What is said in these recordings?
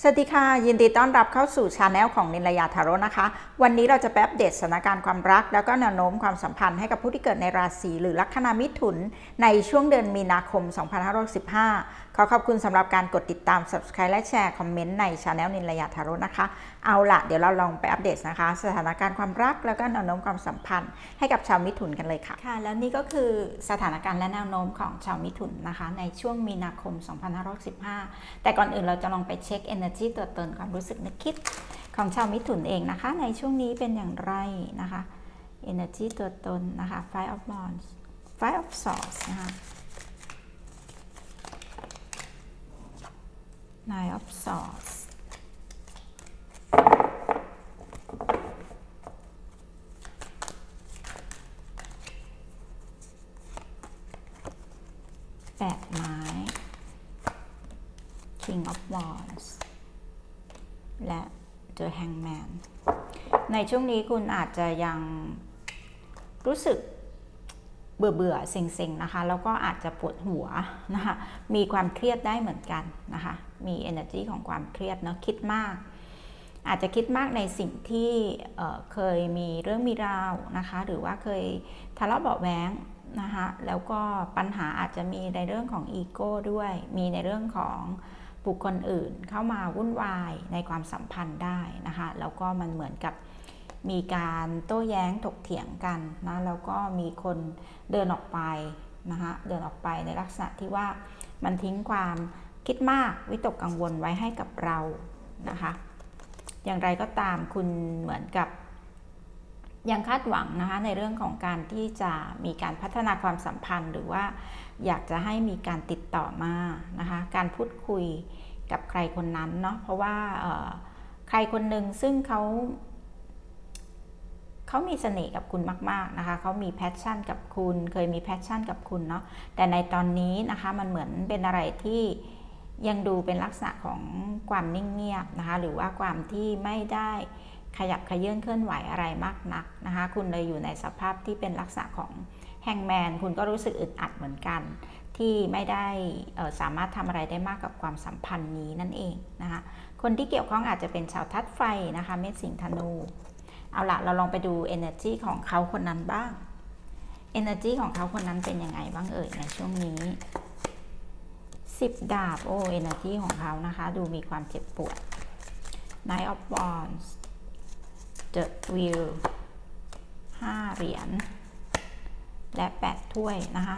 สวัสดีค่ะ ยินดีต้อนรับเข้าสู่ชาแนลของนินยาทาโร่นะคะ วันนี้เราจะแป๊บเดตสถานการณ์ความรัก แล้วก็แนวโน้มความสัมพันธ์ให้กับผู้ที่เกิดในราศีหรือลัคนามิถุนในช่วงเดือนมีนาคม 2565 ขอขอบคุณสำหรับการกดติดตาม subscribe และแชร์คอมเมนต์ในชาแนลนิลยาทาร่นะคะ เอาละเดี๋ยวเราลองไปอัปเดตนะคะ สถานการณ์ความรักแล้วก็แนวโน้มความสัมพันธ์ ให้กับชาวมิถุนกันเลยค่ะค่ะ แล้วนี่ก็คือสถานการณ์และแนวโน้มของชาวมิถุนนะคะ ในช่วงมีนาคม 2565แต่ก่อนอื่นเราจะลองไปเช็ค energy ตัวตนความรู้สึกนึกคิดของชาวมิถุนเองนะคะ ในช่วงนี้เป็นอย่างไรนะคะ energy ตัวตนนะคะ five of wands five of swords นะคะ nine of swords แปดไม้ King of Wands และ The Hangman ในช่วงนี้คุณอาจจะยังรู้สึก เบื่อเบื่อๆเซ็งๆนะคะ แล้วก็อาจจะปวดหัวนะคะ มีความเครียดได้เหมือนกันนะคะ มี energy ของความเครียดเนาะคิดมาก อาจจะคิดมากในสิ่งที่เเคยมีเรื่องมีราวนะคะ หรือว่าเคยทะเลาะเบาะแว้งนะคะ แล้วก็ปัญหาอาจจะมีในเรื่องของอีโก้ด้วย มีในเรื่องของบุคคลอื่นเข้ามาวุ่นวายในความสัมพันธ์ได้นะคะ แล้วก็มันเหมือนกับ มีการโต้แย้งถกเถียงกันนะแล้วก็มีคนเดินออกไปนะคะเดินออกไปในลักษณะที่ว่ามันทิ้งความคิดมากวิตกกังวลไว้ให้กับเรานะคะ อย่างไรก็ตามคุณเหมือนกับ ยังคาดหวังนะคะในเรื่องของการที่จะมีการพัฒนาความสัมพันธ์ หรือว่าอยากจะให้มีการติดต่อมานะคะการพูดคุยกับใครคนนั้นเนาะเพราะว่าใครคนหนึ่งซึ่งเขา เขามีเสน่ห์กับคุณมาก ๆ นะคะเขามีแพชชั่นกับคุณ เคยมีแพชชั่นกับคุณเนาะ แต่ในตอนนี้นะคะมันเหมือนเป็นอะไรที่ยังดูเป็นลักษณะของความนิ่งเงียบนะคะ หรือว่าความที่ไม่ได้ขยับขยื่นเคลื่อนไหวอะไรมากนักนะคะ คุณเลยอยู่ในสภาพที่เป็นลักษณะของแฮงแมน คุณก็รู้สึกอึดอัดเหมือนกัน ที่ไม่ได้สามารถทำอะไรได้มากกับความสัมพันธ์นี้นั่นเองนะคะ คนที่เกี่ยวข้องอาจจะเป็นชาวทัดไฟนะคะ เมษสิงธนู เอาละเราลองไปดู energy ของเขาคนนั้นบ้าง energy ของเขาคนนั้นเป็นยังไงบ้างเอ่ยในช่วงนี้10ดาบ โอ้ energy ของเขานะคะ ดูมีความเจ็บปวด Knight of Wands The Wheel 5เหรียญ และ8ถ้วยนะคะ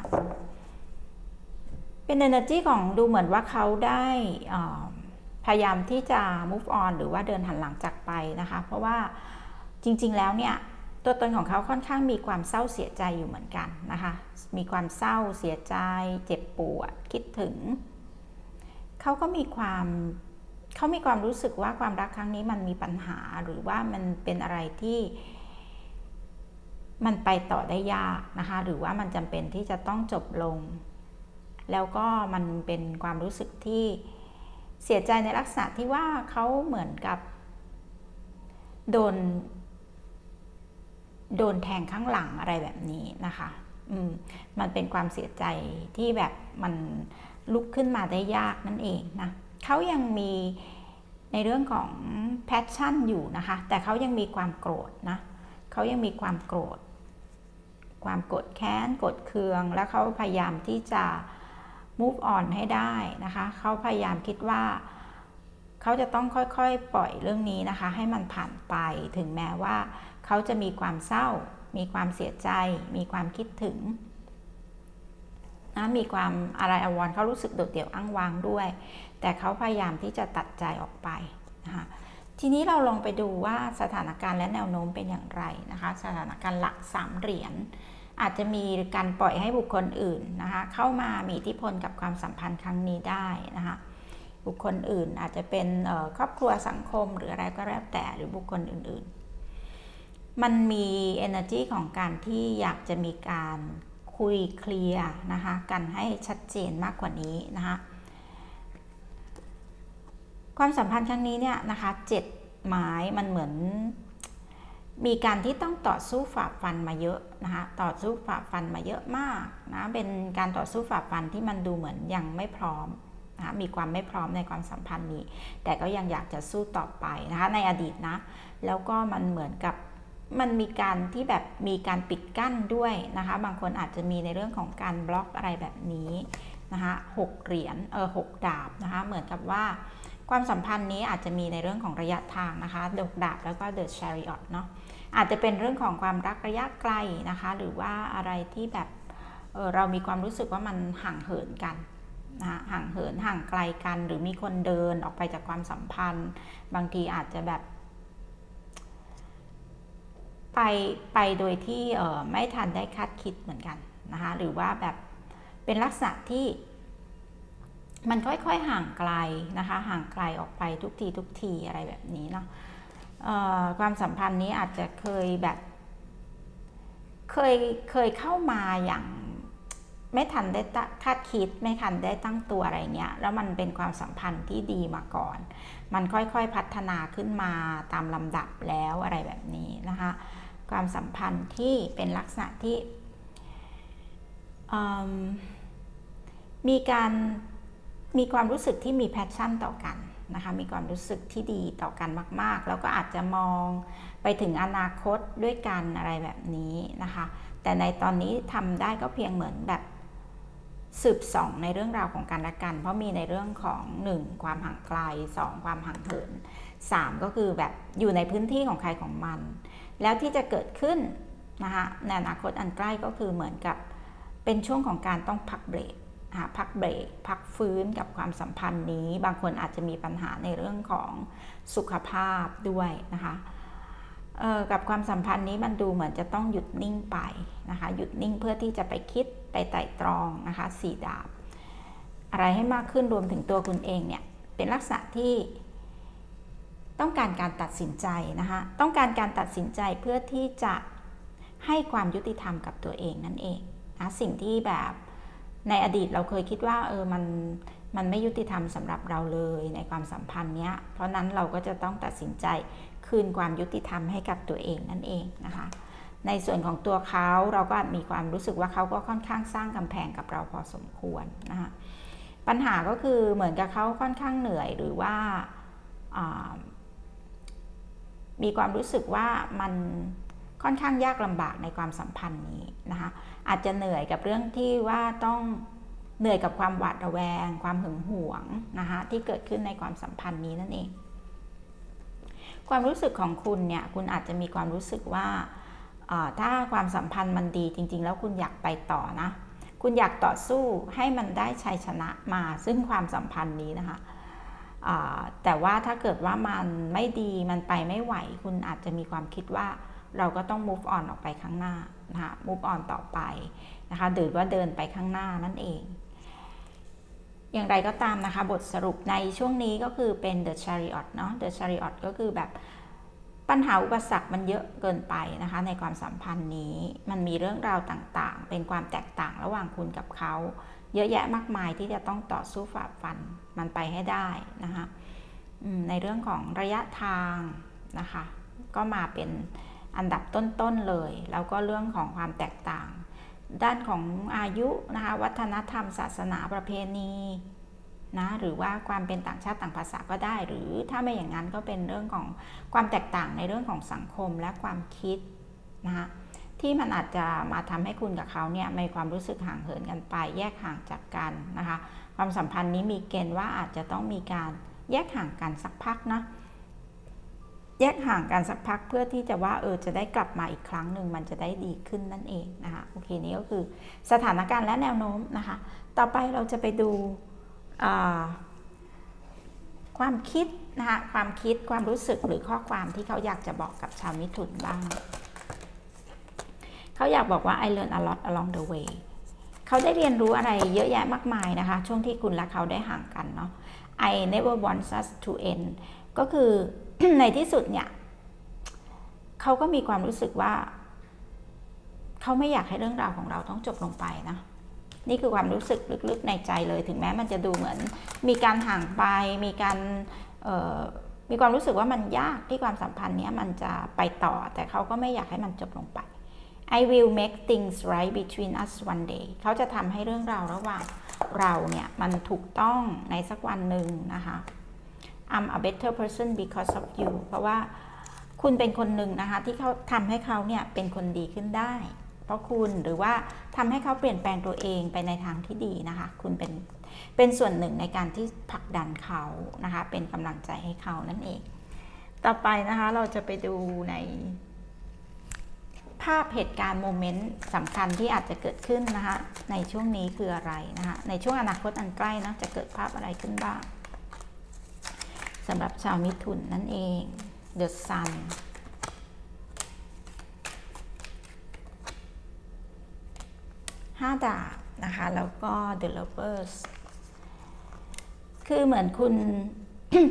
เป็น energy ของดูเหมือนว่าเขาได้พยายามที่จะ move on หรือว่าเดินหันหลังจากไปนะคะ เพราะว่า จริงๆแล้วเนี่ยตัวตนของเขาค่อนข้างมีความเศร้าเสียใจอยู่เหมือนกันนะคะ มีความเศร้าเสียใจ เจ็บปวดคิดถึง เขาก็มีความเขามีความรู้สึกว่าความรักครั้งนี้มันมีปัญหาหรือว่ามันเป็นอะไรที่มันไปต่อได้ยากนะคะ หรือว่ามันจำเป็นที่จะต้องจบลง แล้วก็มันเป็นความรู้สึกที่เสียใจในลักษณะที่ว่าเขาเหมือนกับ โดน โดนแทงข้างหลังอะไรแบบนี้นะคะอืมมันเป็นความเสียใจที่แบบมันลุกขึ้นมาได้ยากนั่นเองนะเขายังมีในเรื่องของแพชชั่นอยู่นะคะ แต่เขายังมีความโกรธนะเขายังมีความโกรธ ความโกรธแค้นโกรธเคือง แล้วเขาพยายามที่จะ move on ให้ได้นะคะเขาพยายามคิดว่าเขาจะต้องค่อยๆ ปล่อยเรื่องนี้นะคะ ให้มันผ่านไปถึงแม้ว่า เขาจะมีความเศร้า มีความเสียใจ มีความคิดถึงนะมีความอะไรอาวรเขารู้สึกโดดเดี่ยวอ้างว้างด้วย แต่เขาพยายามที่จะตัดใจออกไปนะคะทีนี้เราลองไปดูว่าสถานการณ์และแนวโน้มเป็นอย่างไรนะคะ สถานการณ์หลักสามเหรียญอาจจะมีการปล่อยให้บุคคลอื่นนะคะเข้ามามีอิทธิพลกับความสัมพันธ์ครั้งนี้ได้นะคะบุคคลอื่นอาจจะเป็นครอบครัวสังคมหรืออะไรก็แล้วแต่หรือบุคคลอื่นๆ มันมี energy ของการที่อยากจะมีการคุยเคลียร์นะคะ กันให้ชัดเจนมากกว่านี้นะคะ ความสัมพันธ์ครั้งนี้เนี่ยนะคะเจ็ดไม้มันเหมือน มีการที่ต้องต่อสู้ฝ่าฟันมาเยอะนะคะ ต่อสู้ฝ่าฟันมาเยอะมากนะ เป็นการต่อสู้ฝ่าฟันที่มันดูเหมือนยังไม่พร้อมนะคะมีความไม่พร้อมในความสัมพันธ์นี้ แต่ก็ยังอยากจะสู้ต่อไปนะคะ ในอดีตนะ แล้วก็มันเหมือนกับ มันมีการที่แบบมีการปิดกั้นด้วยนะคะ บางคนอาจจะมีในเรื่องของการบล็อกอะไรแบบนี้นะคะหกเหรียญเออหกดาบนะคะ เหมือนกับว่าความสัมพันธ์นี้อาจจะมีในเรื่องของระยะทางนะคะดกดาบแล้วก็เดอะชาริออตเนาะอาจจะเป็นเรื่องของความรักระยะไกลนะคะ หรือว่าอะไรที่แบบเเรามีความรู้สึกว่ามันห่างเหินกันนะห่างเหินห่างไกลกัน หรือมีคนเดินออกไปจากความสัมพันธ์ บางทีอาจจะแบบ ไปไปโดยที่ไม่ทันได้คาดคิดเหมือนกันนะคะหรือว่าแบบเป็นลักษณะที่มันค่อยๆห่างไกลนะคะห่างไกลออกไปทุกทีทุกทีอะไรแบบนี้เนาะความสัมพันธ์นี้อาจจะเคยแบบเคยเคยเข้ามาอย่างไม่ทันได้คาดคิดไม่ทันได้ตั้งตัวอะไรเงี้ยแล้วมันเป็นความสัมพันธ์ที่ดีมาก่อน มันค่อยๆพัฒนาขึ้นมาตามลำดับแล้วอะไรแบบนี้นะคะ ความสัมพันธ์ที่เป็นลักษณะที่มีการมีความรู้สึกที่มีแพชชั่นต่อกันนะคะมีความรู้สึกที่ดีต่อกันมาก ๆ แล้วก็อาจจะมองไปถึงอนาคตด้วยกันอะไรแบบนี้นะคะ แต่ในตอนนี้ทำได้ก็เพียงเหมือนแบบ สืบส่องในเรื่องราวของกันและกัน เพราะมีในเรื่องของ 1. ความห่างไกล 2. ความห่างเหิน 3. ก็คือแบบอยู่ในพื้นที่ของใครของมัน แล้วที่จะเกิดขึ้นนะคะในอนาคตอันใกล้ก็คือเหมือนกับเป็นช่วงของการต้องพักเบรกพักเบรก พักฟื้นกับความสัมพันธ์นี้ บางคนอาจจะมีปัญหาในเรื่องของสุขภาพด้วยนะคะ กับความสัมพันธ์นี้มันดูเหมือนจะต้องหยุดนิ่งไปนะคะหยุดนิ่งเพื่อที่จะไปคิดไปไต่ตรองนะคะสี่ดาบ อะไรให้มากขึ้นรวมถึงตัวคุณเองเนี่ยเป็นลักษณะที่ต้องการการตัดสินใจนะคะต้องการการตัดสินใจเพื่อที่จะให้ความยุติธรรมกับตัวเองนั่นเองนะสิ่งที่แบบในอดีตเราเคยคิดว่าเออมันมันไม่ยุติธรรมสำหรับเราเลยในความสัมพันธ์เนี้ยเพราะนั้นเราก็จะต้องตัดสินใจ คืนความยุติธรรมให้กับตัวเองนั่นเองนะคะ ในส่วนของตัวเขาเราก็อาจมีความรู้สึกว่าเขาก็ค่อนข้างสร้างกำแพงกับเราพอสมควรนะคะปัญหาก็คือเหมือนกับเขาค่อนข้างเหนื่อยหรือว่ามีความรู้สึกว่ามันค่อนข้างยากลำบากในความสัมพันธ์นี้นะคะอาจจะเหนื่อยกับเรื่องที่ว่าต้องเหนื่อยกับความหวาดระแวง ความหึงหวงนะคะที่เกิดขึ้นในความสัมพันธ์นี้นั่นเอง ความรู้สึกของคุณเนี่ยคุณอาจจะมีความรู้สึกว่าถ้าความสัมพันธ์มันดีจริง ๆ แล้วคุณอยากไปต่อนะ คุณอยากต่อสู้ให้มันได้ชัยชนะมาซึ่งความสัมพันธ์นี้นะคะแต่ว่าถ้าเกิดว่ามันไม่ดีมันไปไม่ไหว คุณอาจจะมีความคิดว่าเราก็ต้อง move on ออกไปข้างหน้านะคะ move on ต่อไปนะคะหรือว่าเดินไปข้างหน้านั่นเอง อย่างไรก็ตามนะคะ บทสรุปในช่วงนี้ก็คือเป็น the chariot เนาะ the chariot ก็คือแบบปัญหาอุปสรรคมันเยอะเกินไปนะคะ ในความสัมพันธ์นี้ มันมีเรื่องราวต่างๆ เป็นความแตกต่างระหว่างคุณกับเขา เยอะแยะมากมายที่จะต้องต่อสู้ฝ่าฟันมันไปให้ได้นะคะในเรื่องของระยะทางนะคะ ก็มาเป็นอันดับต้นๆเลย แล้วก็เรื่องของความแตกต่าง ด้านของอายุนะคะวัฒนธรรม ศาสนาประเพณีนะหรือว่าความเป็นต่างชาติต่างภาษาก็ได้ หรือถ้าไม่อย่างนั้นก็เป็นเรื่องของความแตกต่างในเรื่องของสังคมและความคิดนะคะที่มันอาจจะมาทำให้คุณกับเขาเนี่ยมีความรู้สึกห่างเหินกันไป แยกห่างจากกันนะคะ ความสัมพันธ์นี้มีเกณฑ์ว่าอาจจะต้องมีการแยกห่างกันสักพักนะ แยกห่างกันสักพักเพื่อที่จะว่าเออจะได้กลับมาอีกครั้งหนึ่งมันจะได้ดีขึ้นนั่นเองนะคะโอเคนี้ก็คือสถานการณ์และแนวโน้มนะคะต่อไปเราจะไปดูความคิดนะคะความคิดความรู้สึกหรือข้อความที่เขาอยากจะบอกกับชาวมิถุนบ้าง เขาอยากบอกว่า I learn a lot along the way เขาได้เรียนรู้อะไรเยอะแยะมากมายนะคะ ช่วงที่คุณและเขาได้ห่างกันเนาะ I never want us to end ก็คือ ในที่สุดเนี่ยเขาก็มีความรู้สึกว่า เขาไม่อยากให้เรื่องราวของเราต้องจบลงไปนะนี่คือความรู้สึกลึกๆในใจเลย ถึงแม้มันจะดูเหมือน มีการห่างไป มีการมีความรู้สึกว่ามันยากที่ความสัมพันธ์นี้มันจะไปต่อ แต่เขาก็ไม่อยากให้มันจบลงไป I will make things right between us one day เขาจะทำให้เรื่องราวระหว่างเราเนี่ย มันถูกต้องในสักวันหนึ่งนะคะ I'm a better person because of you เพราะว่าคุณเป็นคนหนึ่งนะคะที่เขาทำให้เขาเนี่ยเป็นคนดีขึ้นได้ เพราะคุณหรือว่าทำให้เขาเปลี่ยนแปลงตัวเองไปในทางที่ดีนะคะ คุณเป็นเป็นส่วนหนึ่งในการที่ผลักดันเขานะคะ เป็นกำลังใจให้เขานั่นเอง ต่อไปนะคะเราจะไปดูใน ภาพเหตุการณ์โมเมนต์สำคัญที่อาจจะเกิดขึ้นนะคะ ในช่วงนี้คืออะไรนะคะ ในช่วงอนาคตอันใกล้นะจะเกิดภาพอะไรขึ้นบ้าง สำหรับชาวมิถุนนั่นเอง The Sun ห้าดาบนะคะ แล้วก็ The Lovers คือเหมือนคุณ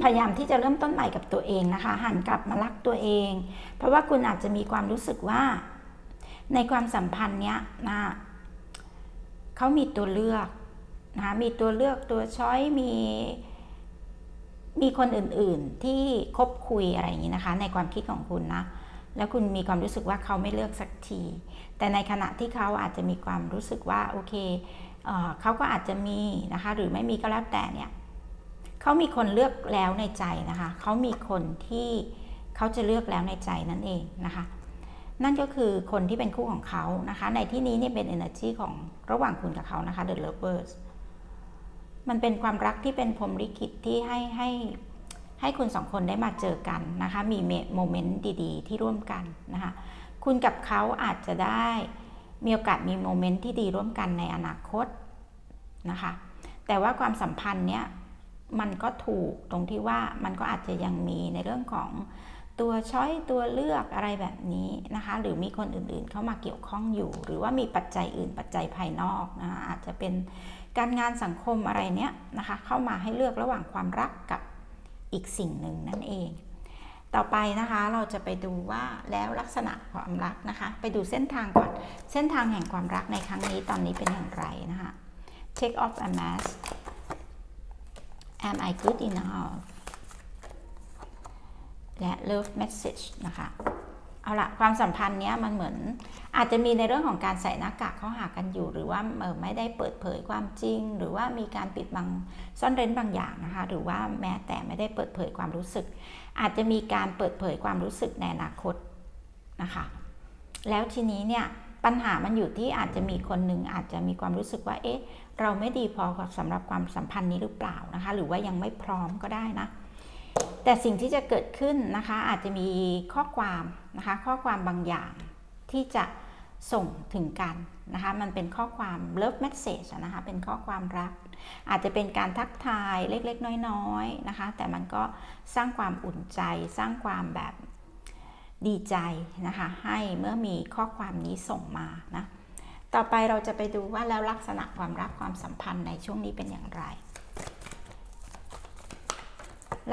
พยายามที่จะเริ่มต้นใหม่กับตัวเองนะคะ หันกลับมารักตัวเอง เพราะว่าคุณอาจจะมีความรู้สึกว่า ในความสัมพันธ์เนี้ยนะเขามีตัวเลือกนะคะมีตัวเลือกตัวช้อยมี มีคนอื่นๆที่คบคุยอะไรอย่างนี้นะคะ ในความคิดของคุณนะ แล้วคุณมีความรู้สึกว่าเขาไม่เลือกสักที แต่ในขณะที่เขาอาจจะมีความรู้สึกว่าโอเคเเขาก็อาจจะมีนะคะ หรือไม่มีก็แล้วแต่เนี่ยเขามีคนเลือกแล้วในใจนะคะ เขามีคนที่เขาจะเลือกแล้วในใจนั่นเองนะคะ นั่นก็คือคนที่เป็นคู่ของเขานะคะ ในที่นี้นี่เป็น energy ของระหว่างคุณกับเขานะคะ the lovers มันเป็นความรักที่เป็นพรหมลิขิตที่ให้ให้ให้คุณสองคนได้มาเจอกันนะคะ มีโมเมนต์ดีๆ ที่ร่วมกันนะคะ คุณกับเขาอาจจะได้มีโอกาสมีโมเมนต์ที่ดีร่วมกันในอนาคตนะคะ แต่ว่าความสัมพันธ์เนี้ยมันก็ถูกตรงที่ว่ามันก็อาจจะยังมีในเรื่องของ ตัวช้อยตัวเลือกอะไรแบบนี้นะคะ หรือมีคนอื่นๆเข้ามาเกี่ยวข้องอยู่ หรือว่ามีปัจจัยอื่นปัจจัยภายนอกนะคะอาจจะเป็นการงานสังคมอะไรเนี้ยนะคะเข้ามาให้เลือกระหว่างความรักกับอีกสิ่งหนึ่งนั่นเอง ต่อไปนะคะเราจะไปดูว่าแล้วลักษณะความรักนะคะ ไปดูเส้นทางก่อนเส้นทางแห่งความรักในครั้งนี้ตอนนี้เป็นอย่างไรนะคะ take off a mask am I good enough และ love message นะคะ เอาละความสัมพันธ์เนี้ยมันเหมือนอาจจะมีในเรื่องของการใส่หน้ากากเข้าหากันอยู่ หรือว่าไม่ได้เปิดเผยความจริง หรือว่ามีการปิดบังซ่อนเร้นบางอย่างนะคะ หรือว่าแม้แต่ไม่ได้เปิดเผยความรู้สึก อาจจะมีการเปิดเผยความรู้สึกในอนาคตนะคะ แล้วทีนี้เนี่ยปัญหามันอยู่ที่อาจจะมีคนหนึ่งอาจจะมีความรู้สึกว่า เอ๊ะ เราไม่ดีพอสำหรับความสัมพันธ์นี้หรือเปล่านะคะ หรือว่ายังไม่พร้อมก็ได้นะ แต่สิ่งที่จะเกิดขึ้นนะคะอาจจะมีข้อความนะคะข้อความบางอย่างที่จะส่งถึงกันนะคะมันเป็นข้อความ love message นะคะเป็นข้อความรัก อาจจะเป็นการทักทายเล็กๆ น้อยๆนะคะแต่มันก็สร้างความอุ่นใจ สร้างความแบบดีใจนะคะให้เมื่อมีข้อความนี้ส่งมานะต่อไปเราจะไปดูว่าแล้วลักษณะความรักความสัมพันธ์ในช่วงนี้เป็นอย่างไร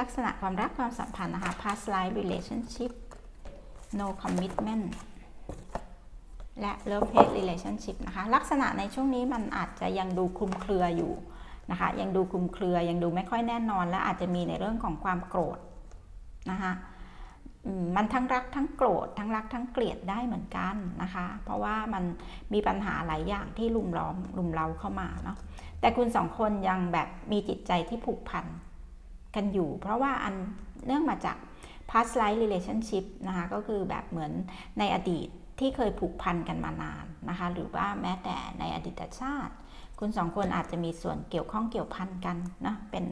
ลักษณะความรักความสัมพันธ์นะคะ past life relationship no commitment และ love hate relationship นะคะ ลักษณะในช่วงนี้มันอาจจะยังดูคลุมเครืออยู่นะคะ ยังดูคลุมเครือ ยังดูไม่ค่อยแน่นอน และอาจจะมีในเรื่องของความโกรธนะคะมันทั้งรักทั้งโกรธทั้งรักทั้งเกลียดได้เหมือนกันนะคะ เพราะว่ามันมีปัญหาหลายอย่างที่ลุมล้อมลุมเล้าเข้ามาเนาะแต่คุณสองคนยังแบบมีจิตใจที่ผูกพัน กันอยู่ เพราะว่าอันเนื่องมาจาก past life relationship นะคะก็คือแบบเหมือนในอดีตที่เคยผูกพันกันมานานนะคะหรือว่าแม้แต่ในอดีตชาติ คุณสองคนอาจจะมีส่วนเกี่ยวข้องเกี่ยวพันกันนะเป็น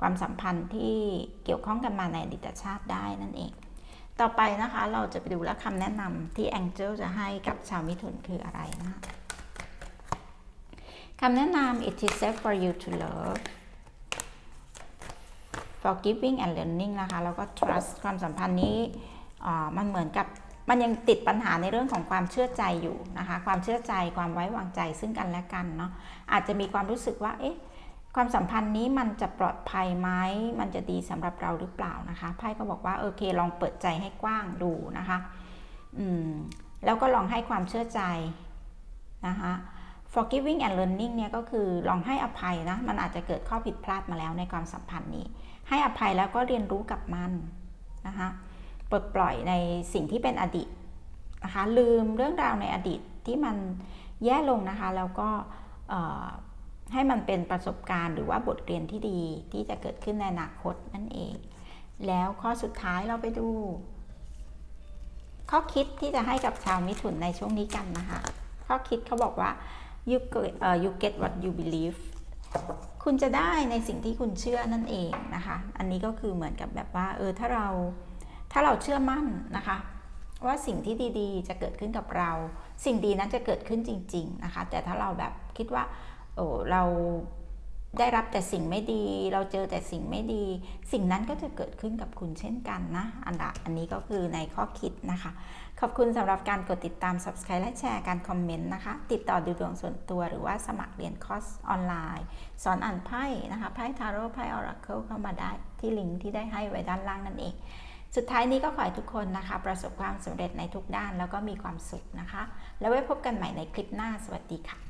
ความสัมพันธ์ที่เกี่ยวข้องกันมาในอดีตชาติได้นั่นเอง ต่อไปนะคะเราจะไปดูและคำแนะนำที่ Angel จะให้กับชาวมิถุนคืออะไรนะคำแนะนำ it is safe for you to love forgiving and learning นะคะ แล้วก็ trust ความสัมพันธ์นี้มันเหมือนกับมันยังติดปัญหาในเรื่องของความเชื่อใจอยู่นะคะ ความเชื่อใจความไว้วางใจซึ่งกันและกันเนาะอาจจะมีความรู้สึกว่าเอ๊ะความสัมพันธ์นี้มันจะปลอดภัยไหมมันจะดีสำหรับเราหรือเปล่านะคะไพ่ก็บอกว่าโอเคลองเปิดใจให้กว้างดูนะคะอืมแล้วก็ลองให้ความเชื่อใจนะคะ forgiving and learning เนี่ยก็คือลองให้อภัยนะ มันอาจจะเกิดข้อผิดพลาดมาแล้วในความสัมพันธ์นี้ ให้อภัยแล้วก็เรียนรู้กับมันนะคะปลดปล่อยในสิ่งที่เป็นอดีตนะคะลืมเรื่องราวในอดีตที่มันแย่ลงนะคะแล้วก็ให้มันเป็นประสบการณ์หรือว่าบทเรียนที่ดีที่จะเกิดขึ้นในอนาคตนั่นเอง แล้วข้อสุดท้ายเราไปดู ข้อคิดที่จะให้กับชาวมิถุนในช่วงนี้กันนะคะ ข้อคิดเขาบอกว่า you get, uh, you get what you believe คุณจะได้ในสิ่งที่คุณเชื่อนั่นเองนะคะ อันนี้ก็คือเหมือนกับแบบว่า เออ ถ้าเรา ถ้าเราเชื่อมั่นนะคะ ว่าสิ่งที่ดีๆ จะเกิดขึ้นกับเรา สิ่งดีนั้นจะเกิดขึ้นจริง ๆ นะคะ แต่ถ้าเราแบบคิดว่า โอ้ เรา ได้รับแต่สิ่งไม่ดี เราเจอแต่สิ่งไม่ดี สิ่งนั้นก็จะเกิดขึ้นกับคุณเช่นกันนะ อันดับอันนี้ก็คือในข้อคิดนะคะ ขอบคุณสำหรับการกดติดตาม subscribe และแชร์การคอมเมนต์นะคะ ติดต่อดูดวงส่วนตัวหรือว่าสมัครเรียนคอร์สออนไลน์ สอนอ่านไพ่นะคะไพ่ทาโร่ไพ่ออราเคิลเข้ามาได้ที่ลิงก์ที่ได้ให้ไว้ด้านล่างนั่นเอง สุดท้ายนี้ก็ขอให้ทุกคนนะคะ ประสบความสำเร็จในทุกด้านแล้วก็มีความสุขนะคะ แล้วไว้พบกันใหม่ในคลิปหน้าสวัสดีค่ะ